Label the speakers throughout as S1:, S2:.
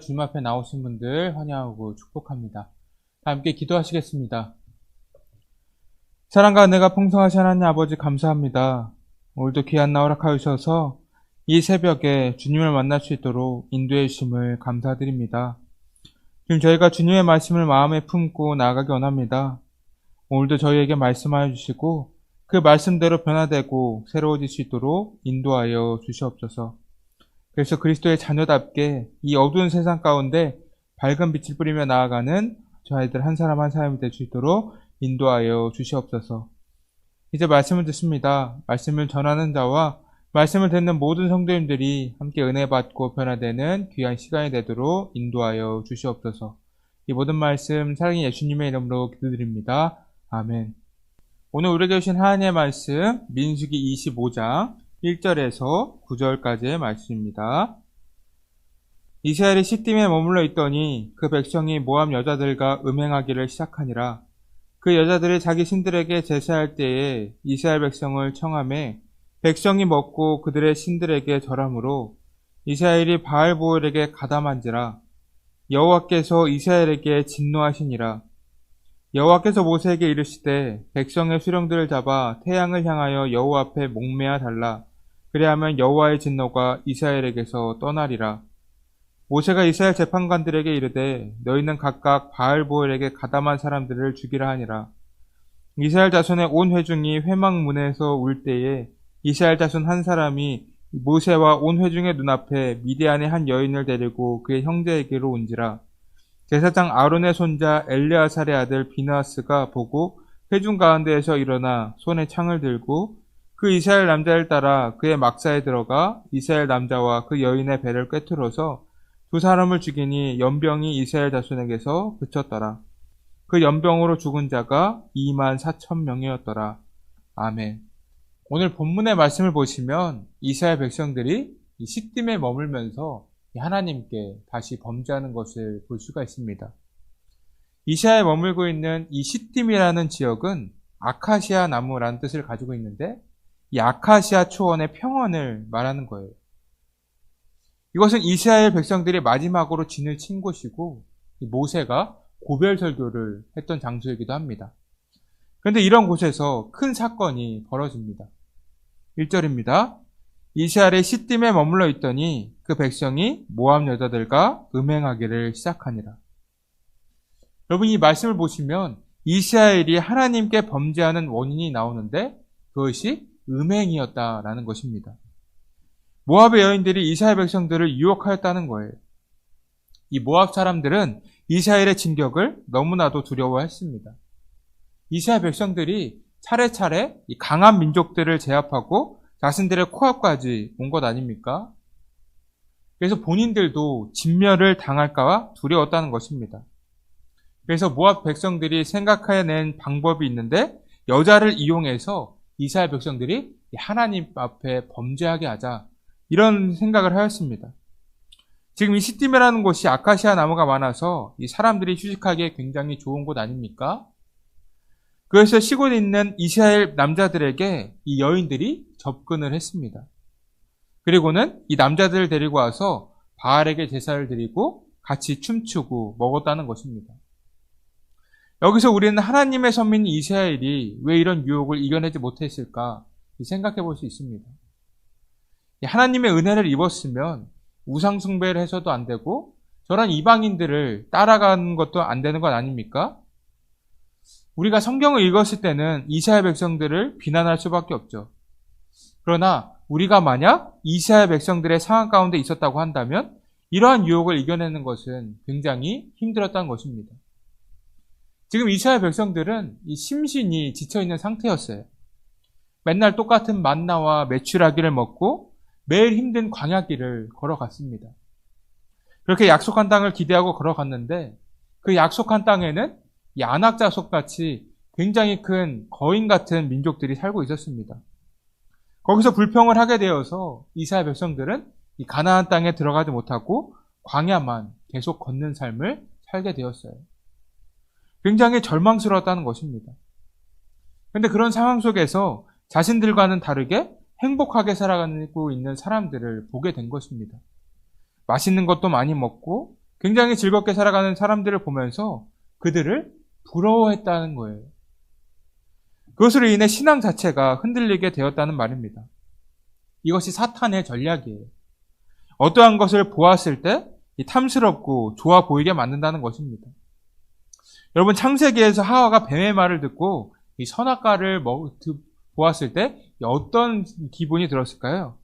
S1: 주님 앞에 나오신 분들 환영하고 축복합니다. 다 함께 기도하시겠습니다. 사랑과 은혜가 풍성하신 하나님 아버지 감사합니다. 오늘도 귀한 나 허락하여 주셔서 이 새벽에 주님을 만날 수 있도록 인도해 주심을 감사드립니다. 지금 저희가 주님의 말씀을 마음에 품고 나아가기 원합니다. 오늘도 저희에게 말씀하여 주시고 그 말씀대로 변화되고 새로워질 수 있도록 인도하여 주시옵소서. 그래서 그리스도의 자녀답게 이 어두운 세상 가운데 밝은 빛을 뿌리며 나아가는 저희들 한 사람 한 사람이 될 수 있도록 인도하여 주시옵소서. 이제 말씀을 듣습니다. 말씀을 전하는 자와 말씀을 듣는 모든 성도님들이 함께 은혜 받고 변화되는 귀한 시간이 되도록 인도하여 주시옵소서. 이 모든 말씀 사랑의 예수님의 이름으로 기도드립니다. 아멘. 오늘 우리에게 주신 하나님의 말씀 민수기 25장 1절에서 9절까지의 말씀입니다. 이스라엘이 시딤에 머물러 있더니 그 백성이 모함 여자들과 음행하기를 시작하니라. 그 여자들이 자기 신들에게 제사할 때에 이스라엘 백성을 청함해 백성이 먹고 그들의 신들에게 절함으로 이스라엘이 바알보엘에게 가담한지라 여호와께서 이스라엘에게 진노하시니라. 여호와께서 모세에게 이르시되 백성의 수령들을 잡아 태양을 향하여 여호와 앞에 목매어 달라. 그리하면 여호와의 진노가 이스라엘에게서 떠나리라. 모세가 이스라엘 재판관들에게 이르되 너희는 각각 바알보엘에게 가담한 사람들을 죽이라 하니라. 이스라엘 자손의 온 회중이 회막문에서 울 때에 이스라엘 자손 한 사람이 모세와 온 회중의 눈앞에 미디안의 한 여인을 데리고 그의 형제에게로 온지라 제사장 아론의 손자 엘레아살의 아들 비나스가 보고 회중 가운데에서 일어나 손에 창을 들고 그 이스라엘 남자를 따라 그의 막사에 들어가 이스라엘 남자와 그 여인의 배를 꿰뚫어서 두 사람을 죽이니 연병이 이스라엘 자손에게서 그쳤더라. 그 연병으로 죽은 자가 2만 4천 명이었더라. 아멘. 오늘 본문의 말씀을 보시면 이스라엘 백성들이 이 시딤에 머물면서 하나님께 다시 범죄하는 것을 볼 수가 있습니다. 이시아에 머물고 있는 이 시딤이라는 지역은 아카시아 나무라는 뜻을 가지고 있는데 이 아카시아 초원의 평원을 말하는 거예요. 이것은 이스라엘 백성들이 마지막으로 진을 친 곳이고 모세가 고별 설교를 했던 장소이기도 합니다. 그런데 이런 곳에서 큰 사건이 벌어집니다. 1절입니다. 이스라엘의 시딤에 머물러 있더니 그 백성이 모함 여자들과 음행하기를 시작하니라. 여러분 이 말씀을 보시면 이스라엘이 하나님께 범죄하는 원인이 나오는데 그것이 음행이었다라는 것입니다. 모압의 여인들이 이스라엘 백성들을 유혹하였다는 거예요. 이 모압 사람들은 이스라엘의 진격을 너무나도 두려워했습니다. 이스라엘 백성들이 차례차례 강한 민족들을 제압하고 자신들의 코앞까지 온 것 아닙니까? 그래서 본인들도 진멸을 당할까봐 두려웠다는 것입니다. 그래서 모압 백성들이 생각해낸 방법이 있는데 여자를 이용해서 이스라엘 백성들이 하나님 앞에 범죄하게 하자 이런 생각을 하였습니다. 지금 이 시딤이라는 곳이 아카시아 나무가 많아서 이 사람들이 휴식하기에 굉장히 좋은 곳 아닙니까? 그래서 시골에 있는 이스라엘 남자들에게 이 여인들이 접근을 했습니다. 그리고는 이 남자들을 데리고 와서 바알에게 제사를 드리고 같이 춤추고 먹었다는 것입니다. 여기서 우리는 하나님의 선민 이스라엘이 왜 이런 유혹을 이겨내지 못했을까 생각해 볼 수 있습니다. 하나님의 은혜를 입었으면 우상숭배를 해서도 안 되고 저런 이방인들을 따라가는 것도 안 되는 것 아닙니까? 우리가 성경을 읽었을 때는 이스라엘 백성들을 비난할 수밖에 없죠. 그러나 우리가 만약 이스라엘 백성들의 상황 가운데 있었다고 한다면 이러한 유혹을 이겨내는 것은 굉장히 힘들었다는 것입니다. 지금 이스라엘 백성들은 이 심신이 지쳐 있는 상태였어요. 맨날 똑같은 만나와 매출하기를 먹고 매일 힘든 광야길을 걸어갔습니다. 그렇게 약속한 땅을 기대하고 걸어갔는데 그 약속한 땅에는 이 안악자속 같이 굉장히 큰 거인 같은 민족들이 살고 있었습니다. 거기서 불평을 하게 되어서 이스라엘 백성들은 이 가나안 땅에 들어가지 못하고 광야만 계속 걷는 삶을 살게 되었어요. 굉장히 절망스러웠다는 것입니다. 그런데 그런 상황 속에서 자신들과는 다르게 행복하게 살아가고 있는 사람들을 보게 된 것입니다. 맛있는 것도 많이 먹고 굉장히 즐겁게 살아가는 사람들을 보면서 그들을 부러워했다는 거예요. 그것으로 인해 신앙 자체가 흔들리게 되었다는 말입니다. 이것이 사탄의 전략이에요. 어떠한 것을 보았을 때 탐스럽고 좋아 보이게 만든다는 것입니다. 여러분 창세기에서 하와가 뱀의 말을 듣고 이 선악과를 먹, 보았을 때 어떤 기분이 들었을까요?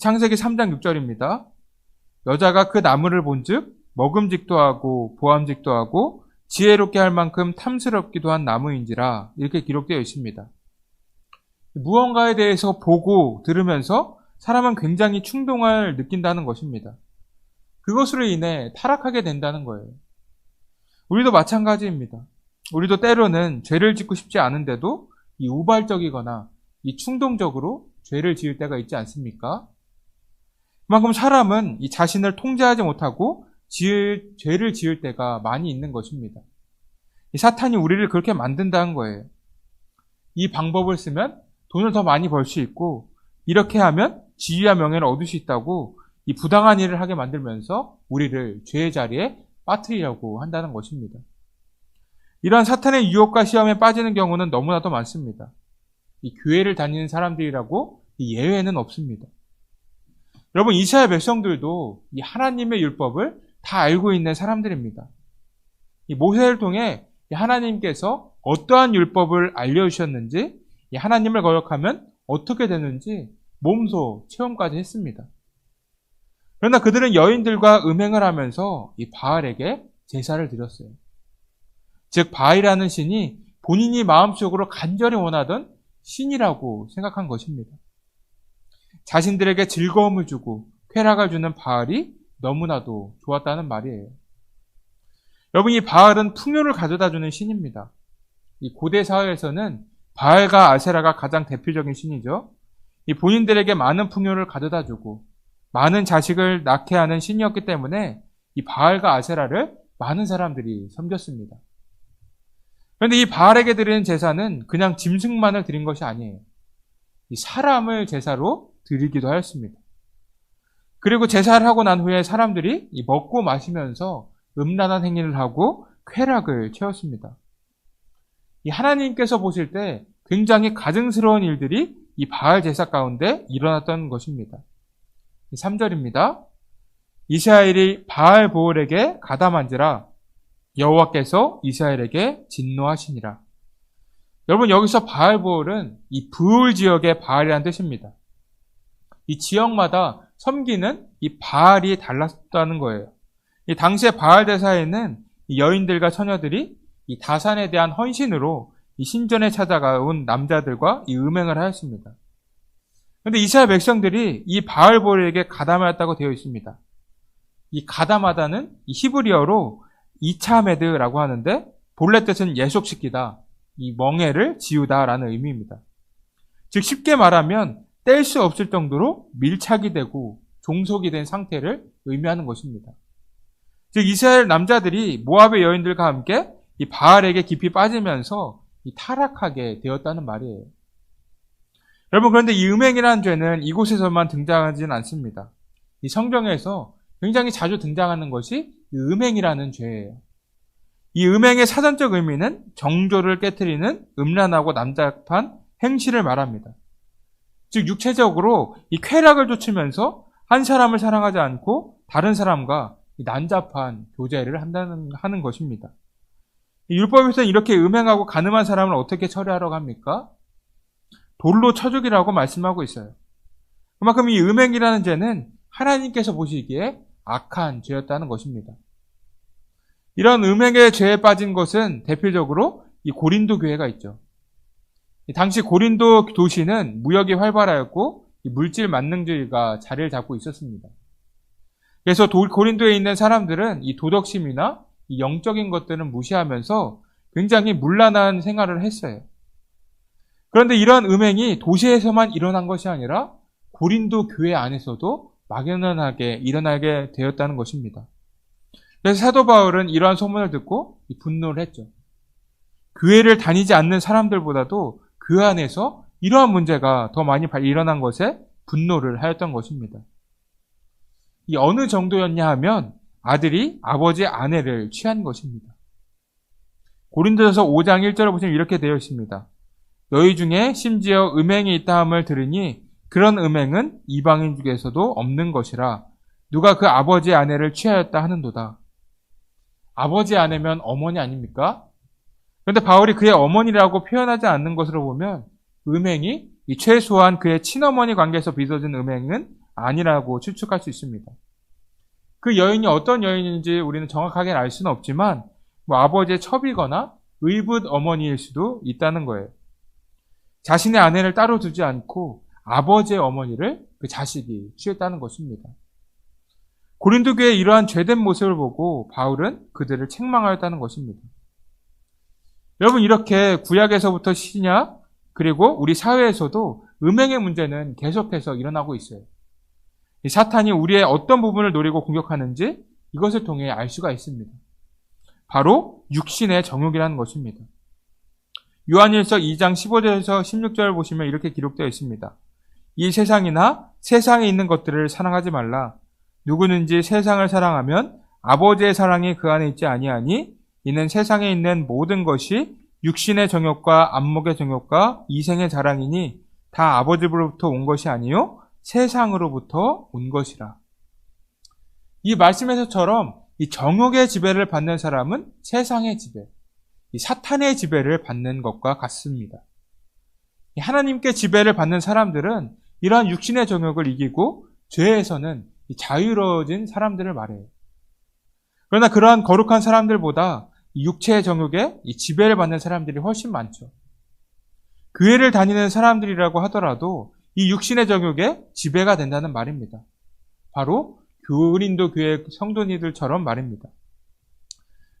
S1: 창세기 3장 6절입니다. 여자가 그 나무를 본즉 먹음직도 하고 보암직도 하고 지혜롭게 할 만큼 탐스럽기도 한 나무인지라 이렇게 기록되어 있습니다. 무언가에 대해서 보고 들으면서 사람은 굉장히 충동을 느낀다는 것입니다. 그것으로 인해 타락하게 된다는 거예요. 우리도 마찬가지입니다. 우리도 때로는 죄를 짓고 싶지 않은데도 이 우발적이거나 이 충동적으로 죄를 지을 때가 있지 않습니까? 그만큼 사람은 이 자신을 통제하지 못하고 지을, 죄를 지을 때가 많이 있는 것입니다. 이 사탄이 우리를 그렇게 만든다는 거예요. 이 방법을 쓰면 돈을 더 많이 벌 수 있고, 이렇게 하면 지위와 명예를 얻을 수 있다고 이 부당한 일을 하게 만들면서 우리를 죄의 자리에 빠뜨리려고 한다는 것입니다. 이러한 사탄의 유혹과 시험에 빠지는 경우는 너무나도 많습니다. 이 교회를 다니는 사람들이라고 예외는 없습니다. 여러분 이스라엘 백성들도 이 하나님의 율법을 다 알고 있는 사람들입니다. 이 모세를 통해 하나님께서 어떠한 율법을 알려주셨는지, 하나님을 거역하면 어떻게 되는지 몸소 체험까지 했습니다. 그러나 그들은 여인들과 음행을 하면서 이 바알에게 제사를 드렸어요. 즉, 바알이라는 신이 본인이 마음속으로 간절히 원하던 신이라고 생각한 것입니다. 자신들에게 즐거움을 주고 쾌락을 주는 바알이 너무나도 좋았다는 말이에요. 여러분, 이 바알은 풍요를 가져다 주는 신입니다. 이 고대 사회에서는 바알과 아세라가 가장 대표적인 신이죠. 이 본인들에게 많은 풍요를 가져다 주고 많은 자식을 낳게 하는 신이었기 때문에 이 바알과 아세라를 많은 사람들이 섬겼습니다. 그런데 이 바알에게 드리는 제사는 그냥 짐승만을 드린 것이 아니에요. 이 사람을 제사로 드리기도 하였습니다. 그리고 제사를 하고 난 후에 사람들이 먹고 마시면서 음란한 행위를 하고 쾌락을 채웠습니다. 이 하나님께서 보실 때 굉장히 가증스러운 일들이 이 바알 제사 가운데 일어났던 것입니다. 3절입니다. 이스라엘이 바알 보올에게 가담한지라 여호와께서 이스라엘에게 진노하시니라. 여러분 여기서 바알 보올은 이 부울 지역의 바알이라는 뜻입니다. 이 지역마다 섬기는 이 바알이 달랐다는 거예요. 이 당시의 바알 대사에는 여인들과 처녀들이 이 다산에 대한 헌신으로 이 신전에 찾아가온 남자들과 이 음행을 하였습니다. 그런데 이스라엘 백성들이 이 바알볼에게 가담하였다고 되어 있습니다. 이 가담하다는 이 히브리어로 이차메드라고 하는데 본래 뜻은 예속시키다, 이 멍해를 지우다라는 의미입니다. 즉 쉽게 말하면 뗄 수 없을 정도로 밀착이 되고 종속이 된 상태를 의미하는 것입니다. 즉 이스라엘 남자들이 모압의 여인들과 함께 이 바알에게 깊이 빠지면서 타락하게 되었다는 말이에요. 여러분 그런데 이 음행이라는 죄는 이곳에서만 등장하지는 않습니다. 이 성경에서 굉장히 자주 등장하는 것이 음행이라는 죄예요. 이 음행의 사전적 의미는 정조를 깨뜨리는 음란하고 남잡한 행실을 말합니다. 즉 육체적으로 이 쾌락을 좇으면서 한 사람을 사랑하지 않고 다른 사람과 난잡한 교제를 한다는 하는 것입니다. 율법에서는 이렇게 음행하고 가늠한 사람을 어떻게 처리하라고 합니까? 돌로 쳐 죽이라고 말씀하고 있어요. 그만큼 이 음행이라는 죄는 하나님께서 보시기에 악한 죄였다는 것입니다. 이런 음행의 죄에 빠진 것은 대표적으로 이 고린도 교회가 있죠. 당시 고린도 도시는 무역이 활발하였고 물질 만능주의가 자리를 잡고 있었습니다. 그래서 고린도에 있는 사람들은 이 도덕심이나 이 영적인 것들은 무시하면서 굉장히 문란한 생활을 했어요. 그런데 이러한 음행이 도시에서만 일어난 것이 아니라 고린도 교회 안에서도 막연하게 일어나게 되었다는 것입니다. 그래서 사도 바울은 이러한 소문을 듣고 분노를 했죠. 교회를 다니지 않는 사람들보다도 그 안에서 이러한 문제가 더 많이 일어난 것에 분노를 하였던 것입니다. 이 어느 정도였냐 하면 아들이 아버지의 아내를 취한 것입니다. 고린도전서 5장 1절을 보시면 이렇게 되어 있습니다. 너희 중에 심지어 음행이 있다 함을 들으니 그런 음행은 이방인 중에서도 없는 것이라 누가 그 아버지의 아내를 취하였다 하는도다. 아버지의 아내면 어머니 아닙니까? 그런데 바울이 그의 어머니라고 표현하지 않는 것으로 보면 음행이 최소한 그의 친어머니 관계에서 빚어진 음행은 아니라고 추측할 수 있습니다. 그 여인이 어떤 여인인지 우리는 정확하게 알 수는 없지만 뭐 아버지의 첩이거나 의붓 어머니일 수도 있다는 거예요. 자신의 아내를 따로 두지 않고 아버지의 어머니를 그 자식이 취했다는 것입니다. 고린도 교의 이러한 죄된 모습을 보고 바울은 그들을 책망하였다는 것입니다. 여러분 이렇게 구약에서부터 신약 그리고 우리 사회에서도 음행의 문제는 계속해서 일어나고 있어요. 사탄이 우리의 어떤 부분을 노리고 공격하는지 이것을 통해 알 수가 있습니다. 바로 육신의 정욕이라는 것입니다. 요한일서 2장 15절에서 16절을 보시면 이렇게 기록되어 있습니다. 이 세상이나 세상에 있는 것들을 사랑하지 말라. 누구든지 세상을 사랑하면 아버지의 사랑이 그 안에 있지 아니하니 이는 세상에 있는 모든 것이 육신의 정욕과 안목의 정욕과 이생의 자랑이니 다 아버지로부터 온 것이 아니요 세상으로부터 온 것이라. 이 말씀에서처럼 이 정욕의 지배를 받는 사람은 세상의 지배, 이 사탄의 지배를 받는 것과 같습니다. 하나님께 지배를 받는 사람들은 이러한 육신의 정욕을 이기고 죄에서는 자유로워진 사람들을 말해요. 그러나 그러한 거룩한 사람들보다 육체의 정욕에 지배를 받는 사람들이 훨씬 많죠. 교회를 다니는 사람들이라고 하더라도 이 육신의 정욕에 지배가 된다는 말입니다. 바로 교린도 교회 성도니들처럼 말입니다.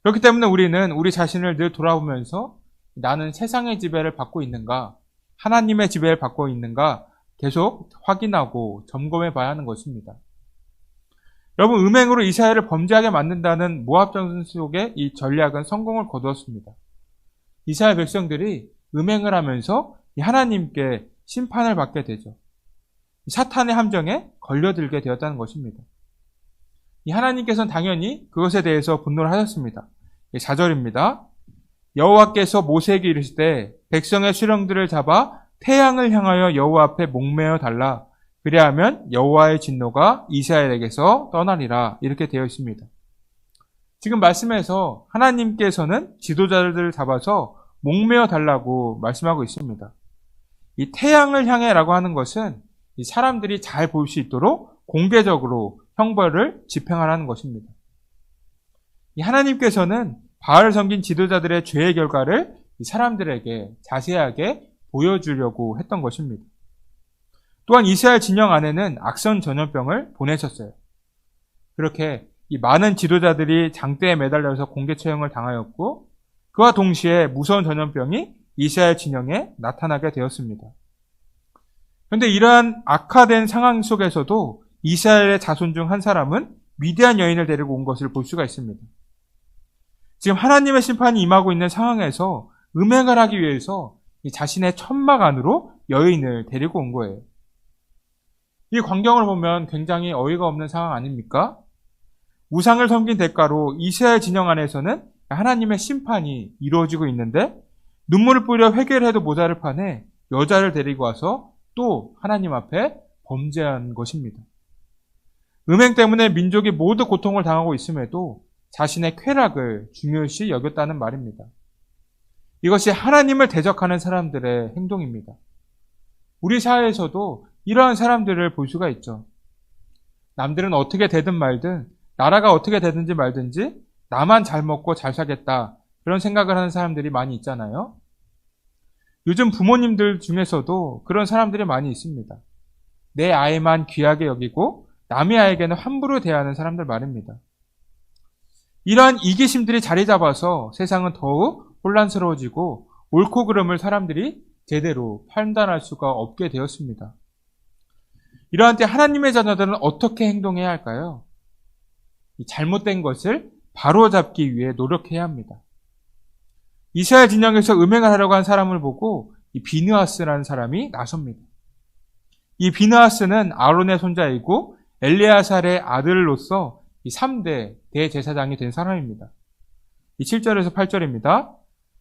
S1: 그렇기 때문에 우리는 우리 자신을 늘 돌아보면서 나는 세상의 지배를 받고 있는가, 하나님의 지배를 받고 있는가 계속 확인하고 점검해 봐야 하는 것입니다. 여러분, 음행으로 이스라엘을 범죄하게 만든다는 모압 전선 속의 이 전략은 성공을 거두었습니다. 이스라엘 백성들이 음행을 하면서 하나님께 심판을 받게 되죠. 사탄의 함정에 걸려들게 되었다는 것입니다. 하나님께서는 당연히 그것에 대해서 분노를 하셨습니다. 4절입니다. 여호와께서 모세에게 이르실 때 백성의 수령들을 잡아 태양을 향하여 여호와 앞에 목매어 달라. 그리하면 여호와의 진노가 이스라엘에게서 떠나리라. 이렇게 되어 있습니다. 지금 말씀에서 하나님께서는 지도자들을 잡아서 목매어 달라고 말씀하고 있습니다. 이 태양을 향해라고 하는 것은 사람들이 잘 볼 수 있도록 공개적으로 형벌을 집행하라는 것입니다. 하나님께서는 바알 섬긴 지도자들의 죄의 결과를 사람들에게 자세하게 보여주려고 했던 것입니다. 또한 이스라엘 진영 안에는 악성 전염병을 보내셨어요. 그렇게 이 많은 지도자들이 장대에 매달려서 공개 처형을 당하였고 그와 동시에 무서운 전염병이 이스라엘 진영에 나타나게 되었습니다. 그런데 이러한 악화된 상황 속에서도 이스라엘의 자손 중 한 사람은 위대한 여인을 데리고 온 것을 볼 수가 있습니다. 지금 하나님의 심판이 임하고 있는 상황에서 음행을 하기 위해서 자신의 천막 안으로 여인을 데리고 온 거예요. 이 광경을 보면 굉장히 어이가 없는 상황 아닙니까? 우상을 섬긴 대가로 이스라엘 진영 안에서는 하나님의 심판이 이루어지고 있는데 눈물을 뿌려 회개를 해도 모자를 판에 여자를 데리고 와서 또 하나님 앞에 범죄한 것입니다. 음행 때문에 민족이 모두 고통을 당하고 있음에도 자신의 쾌락을 중요시 여겼다는 말입니다. 이것이 하나님을 대적하는 사람들의 행동입니다. 우리 사회에서도 이러한 사람들을 볼 수가 있죠. 남들은 어떻게 되든 말든, 나라가 어떻게 되든지 말든지, 나만 잘 먹고 잘 살겠다. 그런 생각을 하는 사람들이 많이 있잖아요. 요즘 부모님들 중에서도 그런 사람들이 많이 있습니다. 내 아이만 귀하게 여기고 남의 아이에게는 함부로 대하는 사람들 말입니다. 이러한 이기심들이 자리 잡아서 세상은 더욱 혼란스러워지고 옳고 그름을 사람들이 제대로 판단할 수가 없게 되었습니다. 이러한 때 하나님의 자녀들은 어떻게 행동해야 할까요? 잘못된 것을 바로잡기 위해 노력해야 합니다. 이스라엘 진영에서 음행을 하려고 한 사람을 보고 이 비느하스라는 사람이 나섭니다. 이 비느하스는 아론의 손자이고 엘리아살의 아들로서 이 3대 대제사장이 된 사람입니다. 이 7절에서 8절입니다.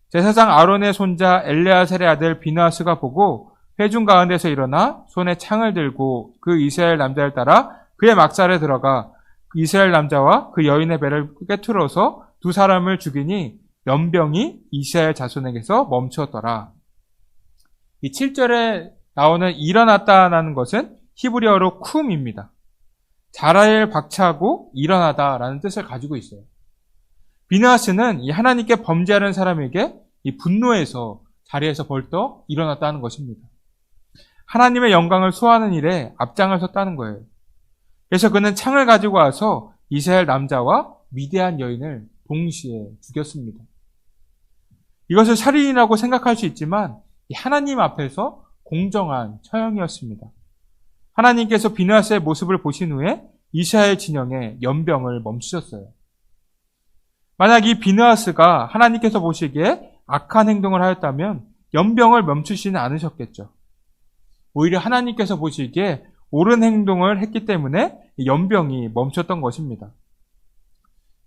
S1: 제사장 아론의 손자 엘레아셀의 아들 비나스가 보고 회중 가운데서 일어나 손에 창을 들고 그 이스라엘 남자를 따라 그의 막살에 들어가 그 이스라엘 남자와 그 여인의 배를 꿰뚫어서 두 사람을 죽이니 연병이 이스라엘 자손에게서 멈추었더라. 이 7절에 나오는 일어났다라는 것은 히브리어로 쿰입니다. 자라엘 박차하고 일어나다라는 뜻을 가지고 있어요. 비나스는 이 하나님께 범죄하는 사람에게 이 분노에서 자리에서 벌떡 일어났다는 것입니다. 하나님의 영광을 소화하는 일에 앞장을 섰다는 거예요. 그래서 그는 창을 가지고 와서 이스라엘 남자와 미대한 여인을 동시에 죽였습니다. 이것을 살인이라고 생각할 수 있지만 하나님 앞에서 공정한 처형이었습니다. 하나님께서 비나스의 모습을 보신 후에 이스라엘 진영의 연병을 멈추셨어요. 만약 이 비느하스가 하나님께서 보시기에 악한 행동을 하였다면 연병을 멈추시는 않으셨겠죠. 오히려 하나님께서 보시기에 옳은 행동을 했기 때문에 연병이 멈췄던 것입니다.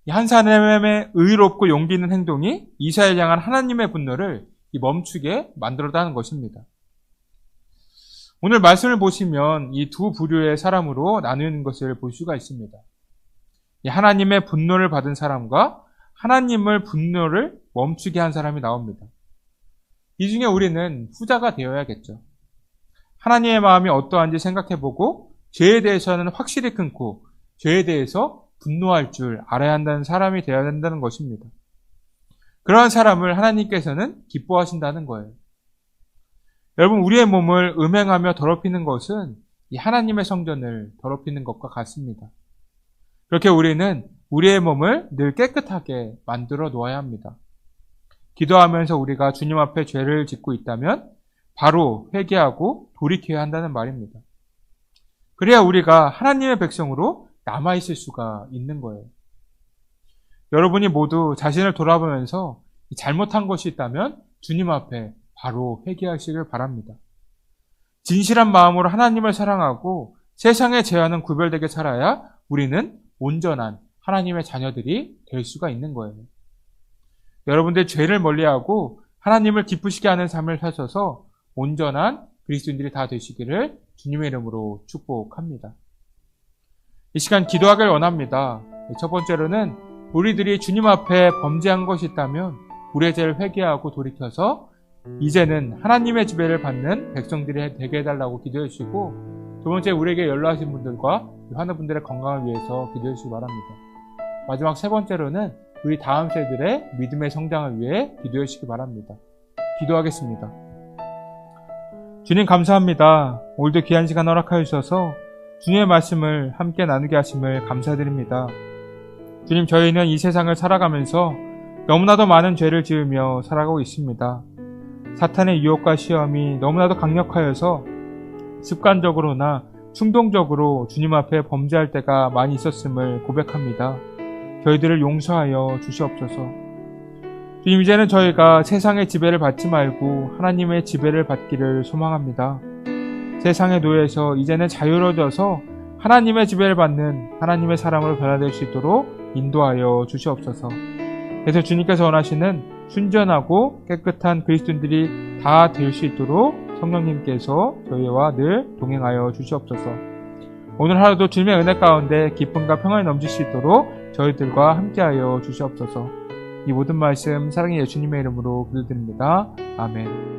S1: 한 사람의 의롭고 용기 있는 행동이 이사엘 향한 하나님의 분노를 멈추게 만들었다는 것입니다. 오늘 말씀을 보시면 이 두 부류의 사람으로 나누는 것을 볼 수가 있습니다. 하나님의 분노를 받은 사람과 하나님을 분노를 멈추게 한 사람이 나옵니다. 이 중에 우리는 후자가 되어야겠죠. 하나님의 마음이 어떠한지 생각해보고 죄에 대해서는 확실히 끊고 죄에 대해서 분노할 줄 알아야 한다는 사람이 되어야 된다는 것입니다. 그러한 사람을 하나님께서는 기뻐하신다는 거예요. 여러분, 우리의 몸을 음행하며 더럽히는 것은 이 하나님의 성전을 더럽히는 것과 같습니다. 그렇게 우리는 우리의 몸을 늘 깨끗하게 만들어 놓아야 합니다. 기도하면서 우리가 주님 앞에 죄를 짓고 있다면 바로 회개하고 돌이켜야 한다는 말입니다. 그래야 우리가 하나님의 백성으로 남아있을 수가 있는 거예요. 여러분이 모두 자신을 돌아보면서 잘못한 것이 있다면 주님 앞에 바로 회개하시길 바랍니다. 진실한 마음으로 하나님을 사랑하고 세상의 죄와는 구별되게 살아야 우리는 온전한 하나님의 자녀들이 될 수가 있는 거예요. 여러분들 죄를 멀리하고 하나님을 기쁘시게 하는 삶을 사셔서 온전한 그리스도인들이 다 되시기를 주님의 이름으로 축복합니다. 이 시간 기도하길 원합니다. 첫 번째로는 우리들이 주님 앞에 범죄한 것이 있다면 우리의 죄를 회개하고 돌이켜서 이제는 하나님의 지배를 받는 백성들이 되게 해달라고 기도해 주시고 두 번째 우리에게 연락하신 분들과 하는 분들의 건강을 위해서 기도해 주시기 바랍니다. 마지막 세 번째로는 우리 다음 세들의 믿음의 성장을 위해 기도해 주시기 바랍니다. 기도하겠습니다. 주님 감사합니다. 오늘도 귀한 시간 허락하여 주셔서 주님의 말씀을 함께 나누게 하심을 감사드립니다. 주님 저희는 이 세상을 살아가면서 너무나도 많은 죄를 지으며 살아가고 있습니다. 사탄의 유혹과 시험이 너무나도 강력하여서 습관적으로나 충동적으로 주님 앞에 범죄할 때가 많이 있었음을 고백합니다. 저희들을 용서하여 주시옵소서. 주님, 이제는 저희가 세상의 지배를 받지 말고 하나님의 지배를 받기를 소망합니다. 세상의 노예에서 이제는 자유로워져서 하나님의 지배를 받는 하나님의 사람으로 변화될 수 있도록 인도하여 주시옵소서. 그래서 주님께서 원하시는 순전하고 깨끗한 그리스도인들이 다 될 수 있도록 성령님께서 저희와 늘 동행하여 주시옵소서. 오늘 하루도 주님의 은혜 가운데 기쁨과 평안이 넘칠 수 있도록 저희들과 함께하여 주시옵소서. 이 모든 말씀 사랑의 예수님의 이름으로 기도드립니다. 아멘.